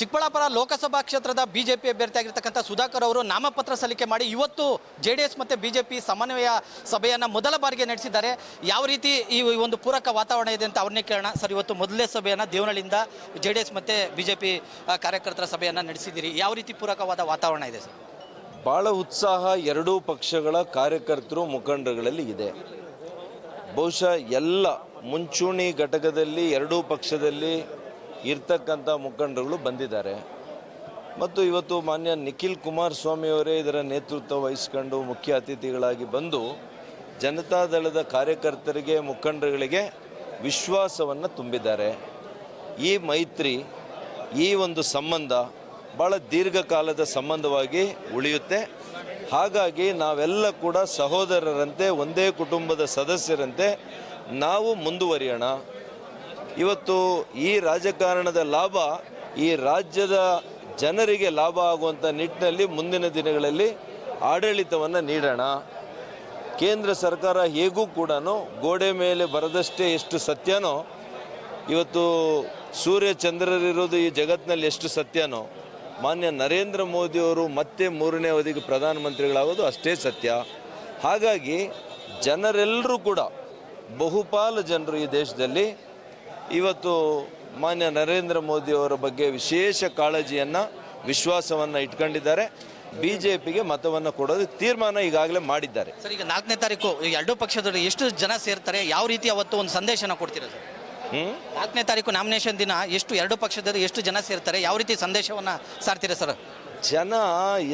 ಚಿಕ್ಕಬಳ್ಳಾಪುರ ಲೋಕಸಭಾ ಕ್ಷೇತ್ರದ ಬಿಜೆಪಿ ಅಭ್ಯರ್ಥಿಯಾಗಿರ್ತಕ್ಕಂಥ ಸುಧಾಕರ್ ಅವರು ನಾಮಪತ್ರ ಸಲ್ಲಿಕೆ ಮಾಡಿ ಇವತ್ತು ಜೆ ಡಿ ಎಸ್ ಮತ್ತು ಬಿಜೆಪಿ ಸಮನ್ವಯ ಸಭೆಯನ್ನು ಮೊದಲ ಬಾರಿಗೆ ನಡೆಸಿದ್ದಾರೆ. ಯಾವ ರೀತಿ ಈ ಒಂದು ಪೂರಕ ವಾತಾವರಣ ಇದೆ ಅಂತ ಅವ್ರನ್ನೇ ಕೇಳೋಣ. ಸರ್, ಇವತ್ತು ಮೊದಲನೇ ಸಭೆಯನ್ನು ದೇವನಹಳ್ಳಿಯಿಂದ ಜೆ ಡಿ ಎಸ್ ಮತ್ತು ಬಿಜೆಪಿ ಕಾರ್ಯಕರ್ತರ ಸಭೆಯನ್ನು ನಡೆಸಿದ್ದೀರಿ. ಯಾವ ರೀತಿ ಪೂರಕವಾದ ವಾತಾವರಣ ಇದೆ ಸರ್? ಭಾಳ ಉತ್ಸಾಹ ಎರಡೂ ಪಕ್ಷಗಳ ಕಾರ್ಯಕರ್ತರು ಮುಖಂಡರುಗಳಲ್ಲಿ ಇದೆ. ಬಹುಶಃ ಎಲ್ಲ ಮುಂಚೂಣಿ ಘಟಕದಲ್ಲಿ, ಎರಡೂ ಪಕ್ಷದಲ್ಲಿ ಇರ್ತಕ್ಕಂಥ ಮುಖಂಡರುಗಳು ಬಂದಿದ್ದಾರೆ. ಮತ್ತು ಇವತ್ತು ಮಾನ್ಯ ನಿಖಿಲ್ ಕುಮಾರಸ್ವಾಮಿ ಅವರೇ ಇದರ ನೇತೃತ್ವ ವಹಿಸ್ಕೊಂಡು ಮುಖ್ಯ ಅತಿಥಿಗಳಾಗಿ ಬಂದು ಜನತಾದಳದ ಕಾರ್ಯಕರ್ತರಿಗೆ, ಮುಖಂಡರುಗಳಿಗೆ ವಿಶ್ವಾಸವನ್ನು ತುಂಬಿದ್ದಾರೆ. ಈ ಮೈತ್ರಿ, ಈ ಒಂದು ಸಂಬಂಧ ಭಾಳ ದೀರ್ಘಕಾಲದ ಸಂಬಂಧವಾಗಿ ಉಳಿಯುತ್ತೆ. ಹಾಗಾಗಿ ನಾವೆಲ್ಲ ಕೂಡ ಸಹೋದರರಂತೆ, ಒಂದೇ ಕುಟುಂಬದ ಸದಸ್ಯರಂತೆ ನಾವು ಮುಂದುವರಿಯೋಣ. ಇವತ್ತು ಈ ರಾಜಕಾರಣದ ಲಾಭ ಈ ರಾಜ್ಯದ ಜನರಿಗೆ ಲಾಭ ಆಗುವಂಥ ನಿಟ್ಟಿನಲ್ಲಿ ಮುಂದಿನ ದಿನಗಳಲ್ಲಿ ಆಡಳಿತವನ್ನು ನೀಡೋಣ. ಕೇಂದ್ರ ಸರ್ಕಾರ ಹೇಗೂ ಕೂಡ ಗೋಡೆ ಮೇಲೆ ಬರದಷ್ಟೇ ಎಷ್ಟು ಸತ್ಯನೋ, ಇವತ್ತು ಸೂರ್ಯ ಚಂದ್ರರಿರೋದು ಈ ಜಗತ್ತಿನಲ್ಲಿ ಎಷ್ಟು ಸತ್ಯನೋ, ಮಾನ್ಯ ನರೇಂದ್ರ ಮೋದಿಯವರು ಮತ್ತೆ ಮೂರನೇ ಅವಧಿಗೆ ಪ್ರಧಾನಮಂತ್ರಿಗಳಾಗೋದು ಅಷ್ಟೇ ಸತ್ಯ. ಹಾಗಾಗಿ ಜನರೆಲ್ಲರೂ ಕೂಡ ಬಹುಪಾಲು ಜನರು ಈ ದೇಶದಲ್ಲಿ ಇವತ್ತು ಮಾನ್ಯ ನರೇಂದ್ರ ಮೋದಿ ಅವರ ಬಗ್ಗೆ ವಿಶೇಷ ಕಾಳಜಿಯನ್ನು ವಿಶ್ವಾಸವನ್ನು ಇಟ್ಕೊಂಡಿದ್ದಾರೆ. ಬಿ ಜೆ ಪಿಗೆ ಮತವನ್ನು ಕೊಡೋದು ತೀರ್ಮಾನ ಈಗಾಗಲೇ ಮಾಡಿದ್ದಾರೆ. ಸರ್ ಈಗ ನಾಲ್ಕನೇ ತಾರೀಕು ಎರಡೂ ಪಕ್ಷದಲ್ಲಿ ಎಷ್ಟು ಜನ ಸೇರ್ತಾರೆ ಯಾವ ರೀತಿ ಅವತ್ತು ಒಂದು ಸಂದೇಶನ ಕೊಡ್ತೀರಾ ಸರ್? ಹ್ಞೂ ನಾಲ್ಕನೇ ತಾರೀಕು ನಾಮಿನೇಷನ್ ದಿನ ಎಷ್ಟು ಎರಡು ಪಕ್ಷದಲ್ಲಿ ಎಷ್ಟು ಜನ ಸೇರ್ತಾರೆ ಯಾವ ರೀತಿ ಸಂದೇಶವನ್ನು ಸಾರ್ತೀರಾ ಸರ್? ಜನ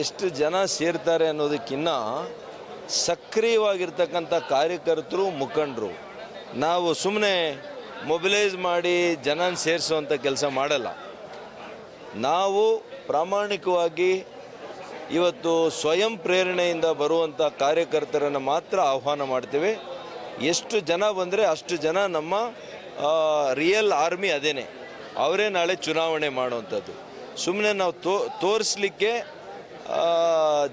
ಎಷ್ಟು ಜನ ಸೇರ್ತಾರೆ ಅನ್ನೋದಕ್ಕಿನ್ನ ಸಕ್ರಿಯವಾಗಿರ್ತಕ್ಕಂಥ ಕಾರ್ಯಕರ್ತರು ಮುಖಂಡರು. ನಾವು ಸುಮ್ಮನೆ ಮೊಬಿಲೈಸ್ ಮಾಡಿ ಜನನ ಸೇರಿಸುವಂಥ ಕೆಲಸ ಮಾಡಲ್ಲ. ನಾವು ಪ್ರಾಮಾಣಿಕವಾಗಿ ಇವತ್ತು ಸ್ವಯಂ ಪ್ರೇರಣೆಯಿಂದ ಬರುವಂಥ ಕಾರ್ಯಕರ್ತರನ್ನು ಮಾತ್ರ ಆಹ್ವಾನ ಮಾಡ್ತೇವೆ. ಎಷ್ಟು ಜನ ಬಂದರೆ ಅಷ್ಟು ಜನ ನಮ್ಮ ರಿಯಲ್ ಆರ್ಮಿ ಅದೇನೆ. ಅವರೇ ನಾಳೆ ಚುನಾವಣೆ ಮಾಡುವಂಥದ್ದು ಸುಮ್ಮನೆ ನಾವು ತೋ, ತೋರಿಸ್ಲಿಕ್ಕೆ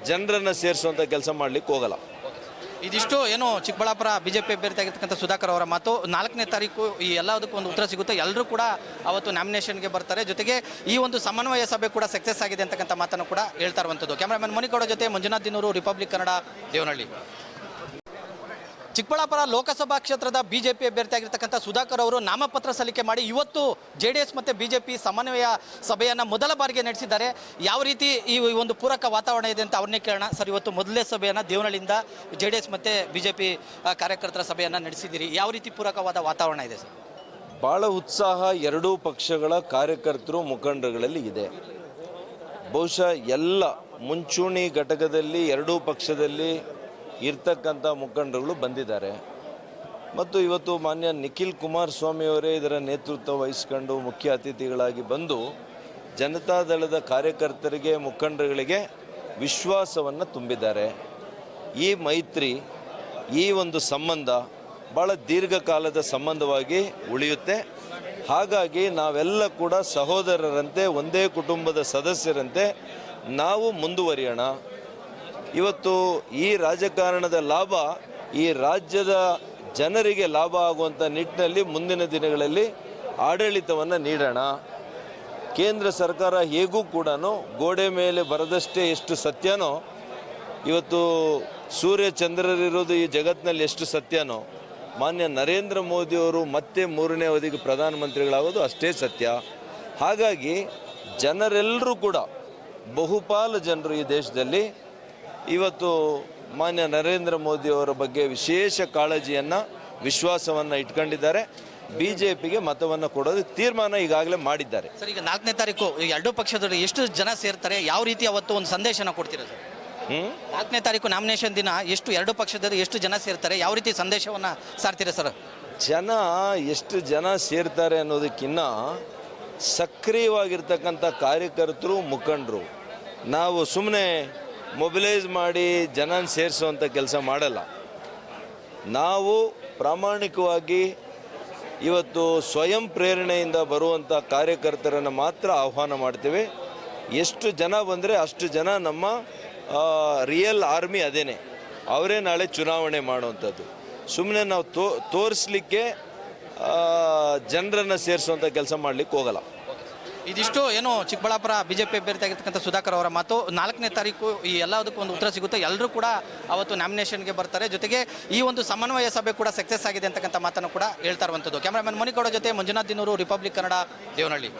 ಜನರನ್ನು ಸೇರಿಸುವಂಥ ಕೆಲಸ ಮಾಡಲಿಕ್ಕೆ ಹೋಗಲ್ಲ. ಇದಿಷ್ಟು ಏನು ಚಿಕ್ಕಬಳ್ಳಾಪುರ ಬಿಜೆಪಿ ಅಭ್ಯರ್ಥಿ ಆಗಿರ್ತಕ್ಕಂಥ ಸುಧಾಕರ್ ಅವರ ಮಾತು. ನಾಲ್ಕನೇ ತಾರೀಕು ಈ ಎಲ್ಲದಕ್ಕೂ ಒಂದು ಉತ್ತರ ಸಿಗುತ್ತೆ. ಎಲ್ಲರೂ ಕೂಡ ಅವತ್ತು ನಾಮಿನೇಷನ್ಗೆ ಬರ್ತಾರೆ. ಜೊತೆಗೆ ಈ ಒಂದು ಸಮನ್ವಯ ಸಭೆ ಕೂಡ ಸಕ್ಸಸ್ ಆಗಿದೆ ಅಂತಕ್ಕಂಥ ಮಾತನ್ನು ಕೂಡ ಹೇಳ್ತಾ ಇರುವಂಥದ್ದು. ಕ್ಯಾಮ್ರಾಮನ್ ಮಣಿಗೌಡ ಜೊತೆ ಮಂಜುನಾಥ್ ದಿನೂರು ರಿಪಬ್ಲಿಕ್ ಕನ್ನಡ ದೇವನಹಳ್ಳಿ. ಚಿಕ್ಕಬಳ್ಳಾಪುರ ಲೋಕಸಭಾ ಕ್ಷೇತ್ರದ ಬಿಜೆಪಿ ಅಭ್ಯರ್ಥಿ ಆಗಿರ್ತಕ್ಕಂಥ ಸುಧಾಕರ್ ಅವರು ನಾಮಪತ್ರ ಸಲ್ಲಿಕೆ ಮಾಡಿ ಇವತ್ತು ಜೆ ಡಿ ಎಸ್ ಮತ್ತು ಬಿಜೆಪಿ ಸಮನ್ವಯ ಸಭೆಯನ್ನು ಮೊದಲ ಬಾರಿಗೆ ನಡೆಸಿದ್ದಾರೆ. ಯಾವ ರೀತಿ ಈ ಒಂದು ಪೂರಕ ವಾತಾವರಣ ಇದೆ ಅಂತ ಅವ್ರನ್ನೇ ಕೇಳೋಣ. ಸರ್, ಇವತ್ತು ಮೊದಲನೇ ಸಭೆಯನ್ನು ದೇವನಹಳ್ಳಿಯಿಂದ ಜೆ ಡಿ ಎಸ್ ಮತ್ತು ಬಿಜೆಪಿ ಕಾರ್ಯಕರ್ತರ ಸಭೆಯನ್ನು ನಡೆಸಿದ್ದೀರಿ. ಯಾವ ರೀತಿ ಪೂರಕವಾದ ವಾತಾವರಣ ಇದೆ ಸರ್? ಭಾಳ ಉತ್ಸಾಹ ಎರಡೂ ಪಕ್ಷಗಳ ಕಾರ್ಯಕರ್ತರು ಮುಖಂಡರುಗಳಲ್ಲಿ ಇದೆ. ಬಹುಶಃ ಎಲ್ಲ ಮುಂಚೂಣಿ ಘಟಕದಲ್ಲಿ ಎರಡೂ ಪಕ್ಷದಲ್ಲಿ ಇರ್ತಕ್ಕಂಥ ಮುಖಂಡರುಗಳು ಬಂದಿದ್ದಾರೆ. ಮತ್ತು ಇವತ್ತು ಮಾನ್ಯ ನಿಖಿಲ್ ಕುಮಾರಸ್ವಾಮಿಯವರೇ ಇದರ ನೇತೃತ್ವ ವಹಿಸ್ಕೊಂಡು ಮುಖ್ಯ ಅತಿಥಿಗಳಾಗಿ ಬಂದು ಜನತಾದಳದ ಕಾರ್ಯಕರ್ತರಿಗೆ, ಮುಖಂಡರುಗಳಿಗೆ ವಿಶ್ವಾಸವನ್ನು ತುಂಬಿದ್ದಾರೆ. ಈ ಮೈತ್ರಿ, ಈ ಒಂದು ಸಂಬಂಧ ಭಾಳ ದೀರ್ಘಕಾಲದ ಸಂಬಂಧವಾಗಿ ಉಳಿಯುತ್ತೆ. ಹಾಗಾಗಿ ನಾವೆಲ್ಲ ಕೂಡ ಸಹೋದರರಂತೆ, ಒಂದೇ ಕುಟುಂಬದ ಸದಸ್ಯರಂತೆ ನಾವು ಮುಂದುವರಿಯೋಣ. ಇವತ್ತು ಈ ರಾಜಕಾರಣದ ಲಾಭ ಈ ರಾಜ್ಯದ ಜನರಿಗೆ ಲಾಭ ಆಗುವಂಥ ನಿಟ್ಟಿನಲ್ಲಿ ಮುಂದಿನ ದಿನಗಳಲ್ಲಿ ಆಡಳಿತವನ್ನು ನೀಡೋಣ. ಕೇಂದ್ರ ಸರ್ಕಾರ ಹೇಗೂ ಕೂಡ ಗೋಡೆ ಮೇಲೆ ಬರದಷ್ಟೇ ಎಷ್ಟು ಸತ್ಯನೋ, ಇವತ್ತು ಸೂರ್ಯ ಚಂದ್ರರಿರೋದು ಈ ಜಗತ್ತಿನಲ್ಲಿ ಎಷ್ಟು ಸತ್ಯನೋ, ಮಾನ್ಯ ನರೇಂದ್ರ ಮೋದಿಯವರು ಮತ್ತೆ ಮೂರನೇ ಅವಧಿಗೆ ಪ್ರಧಾನಮಂತ್ರಿಗಳಾಗೋದು ಅಷ್ಟೇ ಸತ್ಯ. ಹಾಗಾಗಿ ಜನರೆಲ್ಲರೂ ಕೂಡ ಬಹುಪಾಲು ಜನರು ಈ ದೇಶದಲ್ಲಿ ಇವತ್ತು ಮಾನ್ಯ ನರೇಂದ್ರ ಮೋದಿಯವರ ಬಗ್ಗೆ ವಿಶೇಷ ಕಾಳಜಿಯನ್ನು ವಿಶ್ವಾಸವನ್ನು ಇಟ್ಕೊಂಡಿದ್ದಾರೆ. ಬಿ ಜೆ ಪಿಗೆ ಮತವನ್ನು ಕೊಡೋದು ತೀರ್ಮಾನ ಈಗಾಗಲೇ ಮಾಡಿದ್ದಾರೆ. ಸರ್ ಈಗ ನಾಲ್ಕನೇ ತಾರೀಕು ಎರಡೂ ಪಕ್ಷದವರು ಎಷ್ಟು ಜನ ಸೇರ್ತಾರೆ ಯಾವ ರೀತಿ ಅವತ್ತು ಒಂದು ಸಂದೇಶನ ಕೊಡ್ತೀರಾ ಸರ್? ಹ್ಞೂ ನಾಲ್ಕನೇ ತಾರೀಕು ನಾಮಿನೇಷನ್ ದಿನ ಎಷ್ಟು ಎರಡು ಪಕ್ಷದವರು ಎಷ್ಟು ಜನ ಸೇರ್ತಾರೆ ಯಾವ ರೀತಿ ಸಂದೇಶವನ್ನು ಸಾರ್ತೀರಾ ಸರ್? ಜನ ಎಷ್ಟು ಜನ ಸೇರ್ತಾರೆ ಅನ್ನೋದಕ್ಕಿನ್ನ ಸಕ್ರಿಯವಾಗಿರ್ತಕ್ಕಂಥ ಕಾರ್ಯಕರ್ತರು ಮುಖಂಡರು. ನಾವು ಸುಮ್ಮನೆ ಮೊಬಿಲೈಸ್ ಮಾಡಿ ಜನನ ಸೇರಿಸುವಂಥ ಕೆಲಸ ಮಾಡಲ್ಲ. ನಾವು ಪ್ರಾಮಾಣಿಕವಾಗಿ ಇವತ್ತು ಸ್ವಯಂ ಪ್ರೇರಣೆಯಿಂದ ಬರುವಂಥ ಕಾರ್ಯಕರ್ತರನ್ನು ಮಾತ್ರ ಆಹ್ವಾನ ಮಾಡ್ತೇವೆ. ಎಷ್ಟು ಜನ ಬಂದರೆ ಅಷ್ಟು ಜನ ನಮ್ಮ ರಿಯಲ್ ಆರ್ಮಿ ಅದೇನೆ. ಅವರೇ ನಾಳೆ ಚುನಾವಣೆ ಮಾಡುವಂಥದ್ದು. ಸುಮ್ಮನೆ ನಾವು ತೋ, ತೋರಿಸ್ಲಿಕ್ಕೆ ಜನರನ್ನು ಸೇರಿಸುವಂಥ ಕೆಲಸ ಮಾಡಲಿಕ್ಕೆ ಹೋಗಲ್ಲ. ಇದಿಷ್ಟು ಏನು ಚಿಕ್ಕಬಳ್ಳಾಪುರ ಬಿಜೆಪಿ ಅಭ್ಯರ್ಥಿ ಆಗಿರ್ತಕ್ಕಂಥ ಸುಧಾಕರ್ ಅವರ ಮಾತು. ನಾಲ್ಕನೇ ತಾರೀಕು ಈ ಎಲ್ಲದಕ್ಕೂ ಒಂದು ಉತ್ತರ ಸಿಗುತ್ತೆ. ಎಲ್ಲರೂ ಕೂಡ ಅವತ್ತು ನಾಮಿನೇಷನ್ಗೆ ಬರ್ತಾರೆ. ಜೊತೆಗೆ ಈ ಒಂದು ಸಮನ್ವಯ ಸಭೆ ಕೂಡ ಸಕ್ಸಸ್ ಆಗಿದೆ ಅಂತಕ್ಕಂಥ ಮಾತನ್ನು ಕೂಡ ಹೇಳ್ತಾ ಇರುವಂಥದ್ದು. ಕ್ಯಾಮ್ರಾಮನ್ ಮಣಿಗೌಡ ಜೊತೆ ಮಂಜುನಾಥ್ ದಿನೂರು ರಿಪಬ್ಲಿಕ್ ಕನ್ನಡ ದೇವನಹಳ್ಳಿ.